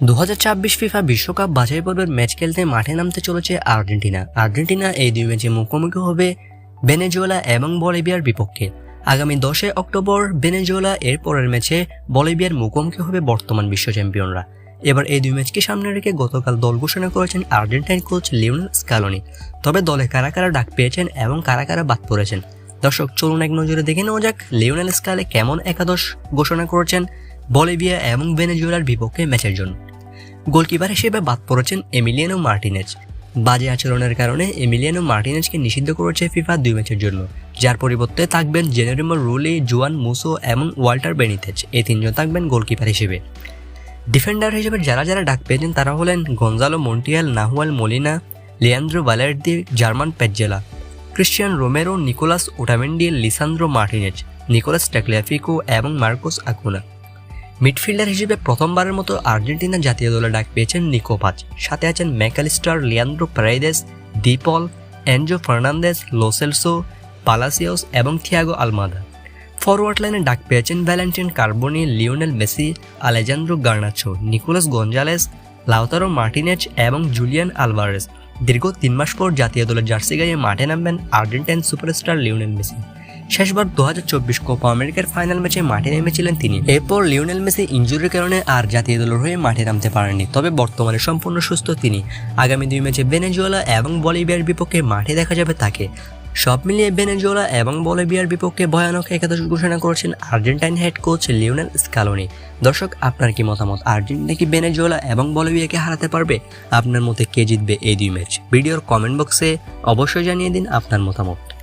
দু হাজার ছাব্বিশ ফিফা বিশ্বকাপ বাছাই পর্বের ম্যাচ খেলতে মাঠে নামতে চলেছে আর্জেন্টিনা। আর্জেন্টিনা এই দুই ম্যাচে মুখোমুখি হবে বেনেজুয়েলা এবং বলিভিয়ার বিপক্ষে। আগামী দশই অক্টোবর বেনেজুয়েলা এর পরের ম্যাচে বলিভিয়ার মুখোমুখি হবে বর্তমান বিশ্ব চ্যাম্পিয়নরা। এবার এই দুই ম্যাচকে সামনে রেখে গতকাল দল ঘোষণা করেছেন আর্জেন্টাইন কোচ লিওনেল স্কালোনি। তবে দলে কারা কারা ডাক পেয়েছেন এবং কারা কারা বাদ পড়েছেন? দর্শক, চলুন এক নজরে দেখে নেওয়া যাক লিওনেল স্কালে কেমন একাদশ ঘোষণা করেছেন বলিভিয়া এবং ভেনেজুয়েলার বিপক্ষে ম্যাচের জন্য। গোলকিপার হিসেবে বাদ পড়েছেন এমিলিয়ানো মার্টিনেজ। বাজে আচরণের কারণে এমিলিয়ানো মার্টিনেজকে নিষিদ্ধ করেছে ফিফা দুই ম্যাচের জন্য। যার পরিবর্তে থাকবেন জেনেরিমো রুলি, জুয়ান মুসো এবং ওয়াল্টার বেনিতেজ। এই তিনজন থাকবেন গোলকিপার হিসেবে। ডিফেন্ডার হিসেবে যারা যারা ডাক পেয়েছেন তারা হলেন Gonzalo Montiel, Nahuel Molina, Leandro Balerdi German Pezzella, Cristian Romero, Nicolas Otamendi, Lisandro Martinez, Nicolas Tagliafico এবং মার্কোস আকুনা। মিডফিল্ডার হিসেবে প্রথমবারের মতো আর্জেন্টিনা জাতীয় দলে ডাক পেয়েছেন নিকো পাচ সাথে আছেন MacAllister Leandro Paredes De Paul Enzo Fernandez Lo Celso Palacios এবং থিয়াগো আলমাদা। ফরওয়ার্ড লাইনে ডাক পেয়েছেন Valentin Carboni, Lionel Messi, Alejandro Garnacho, Nicolas Gonzalez, Lautaro Martinez এবং জুলিয়ান আলভারেস। দীর্ঘ তিন মাস পর জাতীয় দলের জার্সি গাইয়ে মাঠে নামবেন আর্জেন্টাইন সুপারস্টার লিওনেল মেসি। শেষবার দু হাজার চব্বিশ কোপা আমেরিকার ফাইনাল ম্যাচে মাঠে নেমেছিলেন তিনি। এরপর লিওনেল মেসি ইঞ্জুরির কারণে আর জাতীয় দলের হয়ে মাঠে নামতে পারেননি, তবে বর্তমানে সম্পূর্ণ সুস্থ তিনি। আগামী দুই ম্যাচে বেনেজুয়েলা এবং বলিভিয়ার বিপক্ষে মাঠে দেখা যাবে তাকে। সব মিলিয়ে বেনেজুয়েলা এবং বলিভিয়ার বিপক্ষে ভয়ানক একাদশ ঘোষণা করেছেন Argentine head coach Lionel Scaloni. দর্শক, আপনার কি মতামত? আর্জেন্টিনা কি বেনেজুয়েলা এবং বলিভিয়াকে হারাতে পারবে? আপনার মতে কে জিতবে এই দুই ম্যাচ? ভিডিওর কমেন্ট বক্সে অবশ্যই জানিয়ে দিন আপনার মতামত।